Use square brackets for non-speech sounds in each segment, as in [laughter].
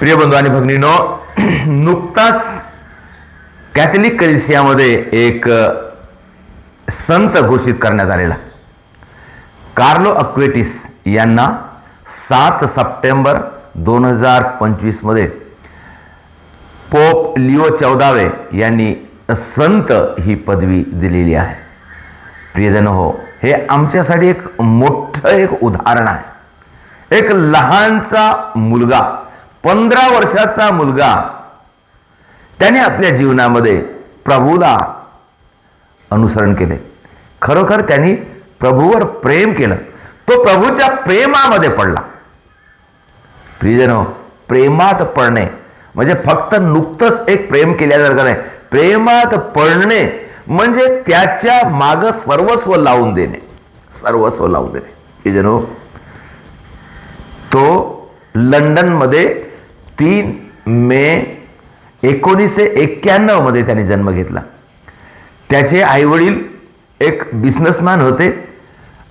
प्रिय बंधू आणि भगिनीनो [clears throat] नुकताच कॅथलिक कलिसियामध्ये एक संत घोषित करण्यात आलेला. कार्लो अक्वेटिस यांना सात सप्टेंबर दोन हजार पंचवीसमध्ये पोप लिओ चौदावे यांनी संत ही पदवी दिलेली आहे. प्रियजन हो हे आमच्यासाठी एक मोठं एक उदाहरण आहे. एक लहानचा मुलगा पंधरा वर्षाचा मुलगा त्याने आपल्या जीवनामध्ये प्रभूला अनुसरण केले. खरोखर त्यांनी प्रभूवर प्रेम केलं. तो प्रभूच्या प्रेमामध्ये पडला. प्रियजन प्रेमात पडणे म्हणजे फक्त नुकतंच एक प्रेम केल्यासारखं नाही प्रेमात पडणे म्हणजे त्याच्या माग सर्वस्व लावून देणे. सर्वस्व लावून देणे. प्रियजनो तो लंडनमध्ये तीन मे एकोणीसशे एक्क्याण्णवमध्ये त्याने जन्म घेतला. त्याचे आईवडील एक बिझनेसमॅन होते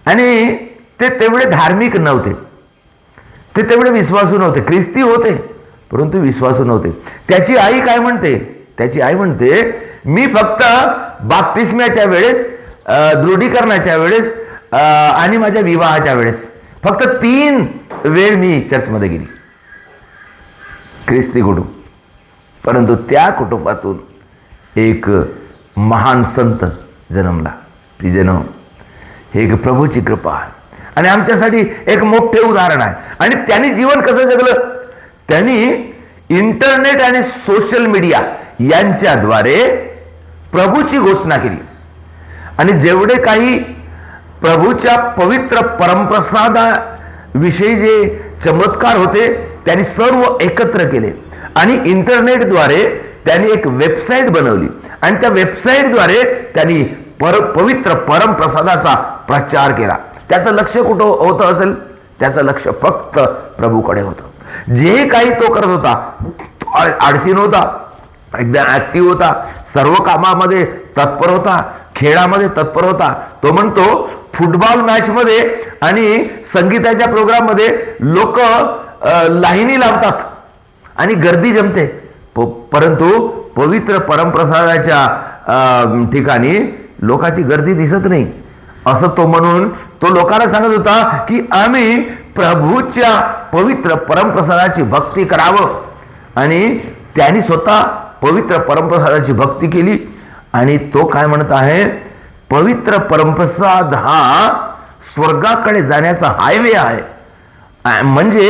आणि ते तेवढे धार्मिक नव्हते. ते तेवढे विश्वासू नव्हते. ख्रिस्ती होते परंतु विश्वासू नव्हते. त्याची आई काय म्हणते? त्याची आई म्हणते मी फक्त बाप्तिस्म्याच्या वेळेस दृढीकरणाच्या वेळेस आणि माझ्या विवाहाच्या वेळेस फक्त तीन वेळ मी चर्चमध्ये गेली. ख्रिस्ती कुटुंब. परंतु त्या कुटुंबातून एक महान संत जन्मला. ती जन्म. हे एक प्रभूची कृपा आहे. आणि आमच्यासाठी एक मोठे उदाहरण आहे. आणि त्यांनी जीवन कसं जगलं? त्यांनी इंटरनेट आणि सोशल मीडिया यांच्याद्वारे प्रभूची घोषणा केली. आणि जेवढे काही प्रभूच्या पवित्र परमप्रसादाविषयी जे चमत्कार होते त्यांनी सर्व एकत्र केले. आणि इंटरनेटद्वारे त्यांनी एक वेबसाईट बनवली. आणि त्या वेबसाईटद्वारे त्यांनी पर पवित्र परमप्रसादाचा प्रचार केला. त्याचं लक्ष कुठं होतं असेल? त्याचं लक्ष फक्त प्रभूकडे होतं. जे काही तो करत होता तो आळशी नव्हता एकदम ऍक्टिव्ह होता सर्व कामामध्ये तत्पर होता खेळामध्ये तत्पर होता. तो म्हणतो फुटबॉल मॅचमध्ये आणि संगीताच्या प्रोग्राममध्ये लोक लाहिनी लावतात. आणि गर्दी जमते. प- परंतु पवित्र परमप्रसादाच्या ठिकाणी लोकांची गर्दी दिसत नाही. असं तो म्हणून तो लोकांना सांगत होता की आम्ही प्रभूच्या पवित्र परमप्रसादाची भक्ती करावं. आणि त्यांनी स्वतः पवित्र परमप्रसादाची भक्ती केली. आणि तो काय म्हणत आहे? पवित्र परमप्रसाद हा स्वर्गाकडे जाण्याचा हायवे आहे. म्हणजे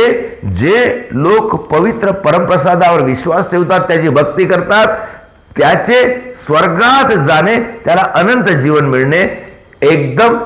जे लोक पवित्र परमप्रसादावर विश्वास ठेवतात त्याची भक्ती करतात त्याचे स्वर्गात जाणे त्याला अनंत जीवन मिळणे एकदम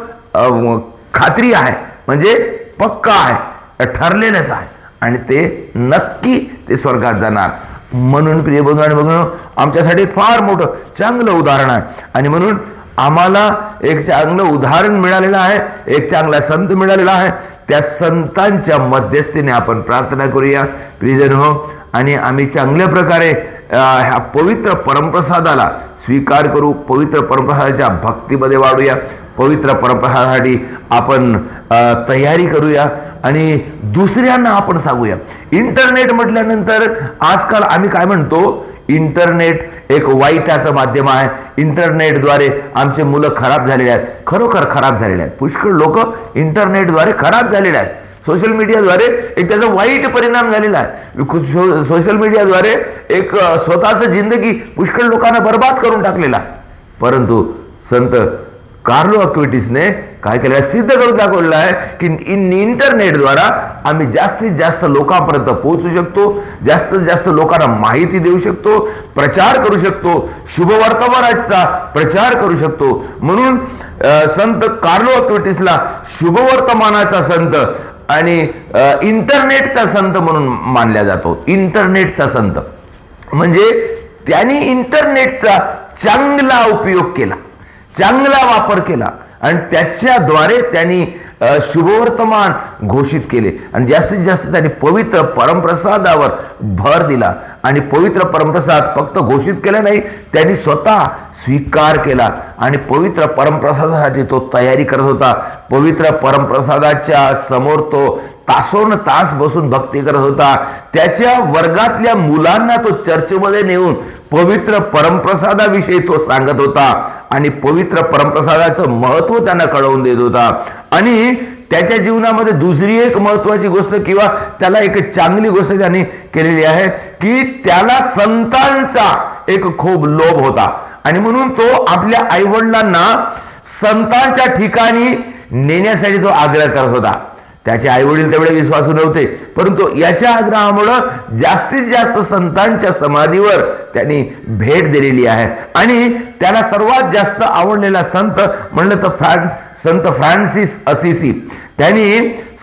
खात्री आहे. म्हणजे पक्का आहे ठरलेलंच आहे. आणि ते नक्की ते स्वर्गात जाणार. म्हणून प्रिय बंधू आणि बघणं आमच्यासाठी फार मोठं चांगलं उदाहरण आहे. आणि म्हणून आम्हाला एक चांगलं उदाहरण मिळालेलं आहे एक चांगला संत मिळालेला आहे. त्या संतांच्या मध्यस्थीने आपण प्रार्थना करूया. प्रियजन हो आणि आम्ही चांगल्या प्रकारे ह्या पवित्र परमप्रसादाला स्वीकार करू. पवित्र परमप्रसादाच्या भक्तीमध्ये वाढूया. पवित्र परमप्रसादासाठी आपण तयारी करूया. आणि दुसऱ्यांना आपण सांगूया. इंटरनेट म्हटल्यानंतर आजकाल आम्ही काय म्हणतो? इंटरनेट एक वाईटाचं माध्यम आहे. इंटरनेटद्वारे आमचे मुलं खराब झालेले आहेत. खरोखर खराब झालेले आहेत. पुष्कळ लोक इंटरनेटद्वारे खराब झालेले आहेत. सोशल मीडियाद्वारे एक त्याचा वाईट परिणाम झालेला आहे. सो- सोशल मीडियाद्वारे एक स्वतःचं जिंदगी पुष्कळ लोकांना बर्बाद करून टाकलेला परंतु संत कार्लो अक्विटीसने काय केलं सिद्ध करून दाखवलेलं आहे की इन इंटरनेटद्वारा आम्ही जास्तीत जास्त लोकांपर्यंत पोहोचू शकतो जास्तीत जास्त लोकांना माहिती देऊ शकतो प्रचार करू शकतो शुभवर्तमानाचा प्रचार करू शकतो. म्हणून संत कार्लो अक्विटीसला शुभवर्तमानाचा संत आणि इंटरनेटचा संत म्हणून मानला जातो. इंटरनेटचा संत. म्हणजे त्यांनी इंटरनेटचा चांगला उपयोग केला. चांगला वापर केला. आणि त्याच्याद्वारे त्यांनी शुभवर्तमान घोषित केले. आणि जास्तीत जास्त त्यांनी पवित्र परमप्रसादावर भर दिला. आणि पवित्र परमप्रसाद फक्त घोषित केला नाही त्यांनी स्वतः स्वीकार केला. आणि पवित्र परमप्रसादासाठी तो तयारी करत होता. पवित्र परमप्रसादाच्या समोर तो तासोन तास बसून भक्ती करत होता. त्याच्या वर्गातल्या मुलांना तो चर्चमध्ये नेऊन पवित्र परमप्रसादाविषयी तो सांगत होता. आणि पवित्र परमप्रसादाचं महत्त्व त्यांना कळवून देत होता. आणि त्याच्या जीवनामध्ये दुसरी एक महत्वाची गोष्ट किंवा त्याला एक चांगली गोष्ट त्यांनी केलेली आहे की त्याला संतांचा एक खूप लोभ होता. आणि म्हणून तो आपल्या आईवडिलांना संतांच्या ठिकाणी नेण्यासाठी तो आग्रह करत होता. त्याचे आईवडील तेवढे विश्वासू नव्हते. परंतु याच्या आग्रहामुळं जास्तीत जास्त संतांच्या समाधीवर त्यांनी भेट दिलेली आहे. आणि त्याला सर्वात जास्त आवडलेला संत म्हणलं तर फ्रान्स संत फ्रान्सिस असिसी. त्यांनी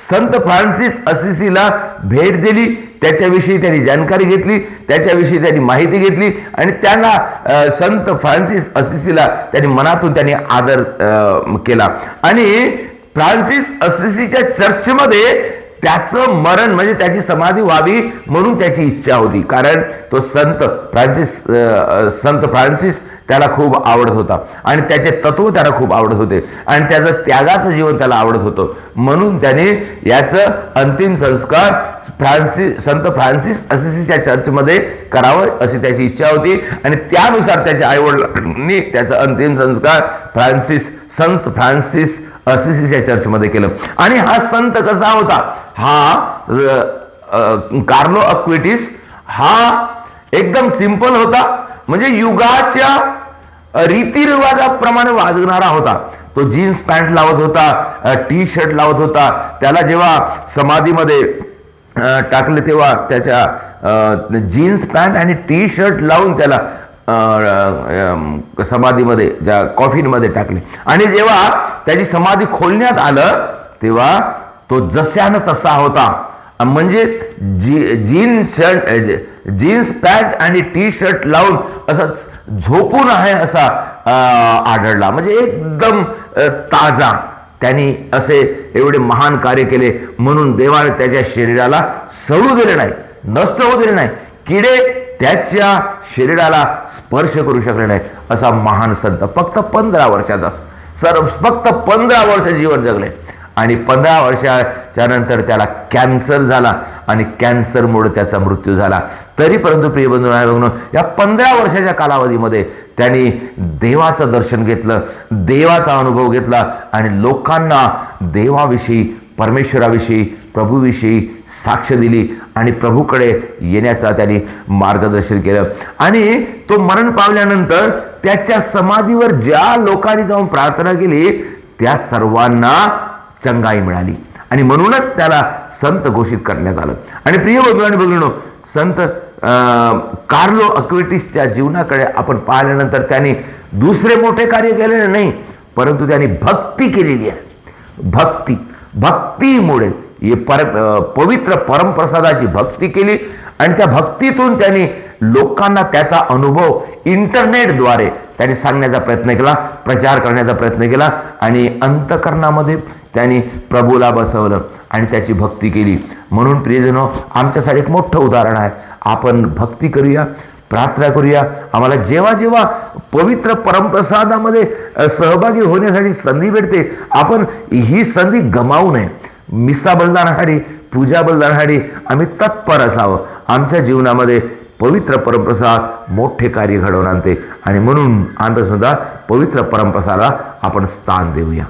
संत फ्रान्सिस असिसीला भेट दिली. त्याच्याविषयी त्यांनी जानकारी घेतली त्याच्याविषयी त्यांनी माहिती घेतली आणि त्यांना संत फ्रान्सिस असिसीला त्यांनी मनातून त्यांनी आदर केला. आणि फ्रान्सिस असिसीच्या चर्चमध्ये त्याचं मरण म्हणजे त्याची समाधी व्हावी म्हणून त्याची इच्छा होती. कारण तो संत फ्रान्सिस संत फ्रान्सिस त्याला खूप आवडत होता. आणि त्याचे तत्व त्याला खूप आवडत होते. आणि त्याचं त्यागाचं जीवन त्याला आवडत होतं. म्हणून त्याने याचं अंतिम संस्कार फ्रान्सिस संत फ्रान्सिस असिसीच्या चर्चमध्ये करावं अशी त्याची इच्छा होती. आणि त्यानुसार त्याच्या आईवडिलांनी त्याचा अंतिम संस्कार फ्रान्सिस संत फ्रान्सिस असिसीच्या चर्चमध्ये केलं. आणि हा संत कसा होता? हा कार्लो अक्विटिस हा एकदम सिंपल होता. म्हणजे युगाच्या रीतिरिवाजाप्रमाणे वाजणारा होता. तो जीन्स पॅन्ट लावत होता टी शर्ट लावत होता. त्याला जेव्हा समाधीमध्ये टाकले तेव्हा त्याच्या जीन्स पॅन्ट आणि टी शर्ट लावून त्याला समाधीमध्ये ज्या कॉफिनमध्ये टाकले. आणि जेव्हा त्याची समाधी खोलण्यात आलं तेव्हा तो जस्यानं तसा होता. म्हणजे जी जीन शर्ट जीन्स पॅन्ट आणि टी शर्ट लावून असं झोपून आहे असा आढळला. म्हणजे एकदम ताजा. त्यांनी असे एवढे महान कार्य केले म्हणून देवाने त्याच्या शरीराला सळू दिले नाही नष्ट होऊ दिले नाही. किडे त्याच्या शरीराला स्पर्श करू शकले नाही असा महान संत फक्त पंधरा वर्षाचा सर्व फक्त पंधरा वर्ष जीवन जगले. आणि पंधरा वर्षाच्या नंतर त्याला कॅन्सर झाला आणि कॅन्सरमुळे त्याचा मृत्यू झाला. तरी परंतु प्रिय बंधू या पंधरा वर्षाच्या कालावधीमध्ये त्यांनी देवाचं दर्शन घेतलं देवाचा अनुभव घेतला आणि लोकांना देवाविषयी परमेश्वराविषयी प्रभूविषयी साक्ष दिली आणि प्रभूकडे येण्याचा त्यांनी मार्गदर्शन केलं. आणि तो मरण पावल्यानंतर त्याच्या समाधीवर ज्या लोकांनी जाऊन प्रार्थना केली त्या सर्वांना चंगाई मिळाली. आणि म्हणूनच त्याला संत घोषित करण्यात आलं. आणि प्रिय बंधू आणि संत अं, कार्लो अक्विटिसच्या जीवनाकडे आपण पाहिल्यानंतर त्याने दुसरे मोठे कार्य केलेले नाही परंतु त्यांनी भक्ती केलेली आहे. भक्ती भक्तीमुळे पर पवित्र परमप्रसादाची भक्ती केली आणि त्या भक्तीतून त्यांनी लोकांना त्याचा अनुभव इंटरनेटद्वारे त्यांनी सांगण्याचा प्रयत्न केला प्रचार करण्याचा प्रयत्न केला आणि अंतकरणामध्ये त्यांनी प्रभूला बसवलं आणि त्याची भक्ती केली. म्हणून प्रियजनो आमच्यासाठी एक मोठं उदाहरण आहे. आपण भक्ती करूया प्रार्थना करूया. आम्हाला जेव्हा जेव्हा पवित्र परमप्रसादामध्ये सहभागी होण्यासाठी संधी भेटते आपण ही संधी गमावू नये. मिसा बलिदानासाठी पूजा बलिदानासाठी आम्ही तत्पर असावं. आमच्या जीवनामध्ये पवित्र परमप्रसाद मोठे कार्य घडवून आणते. आणि म्हणून आम्ही पवित्र परमप्रसादाला आपण स्थान देऊया.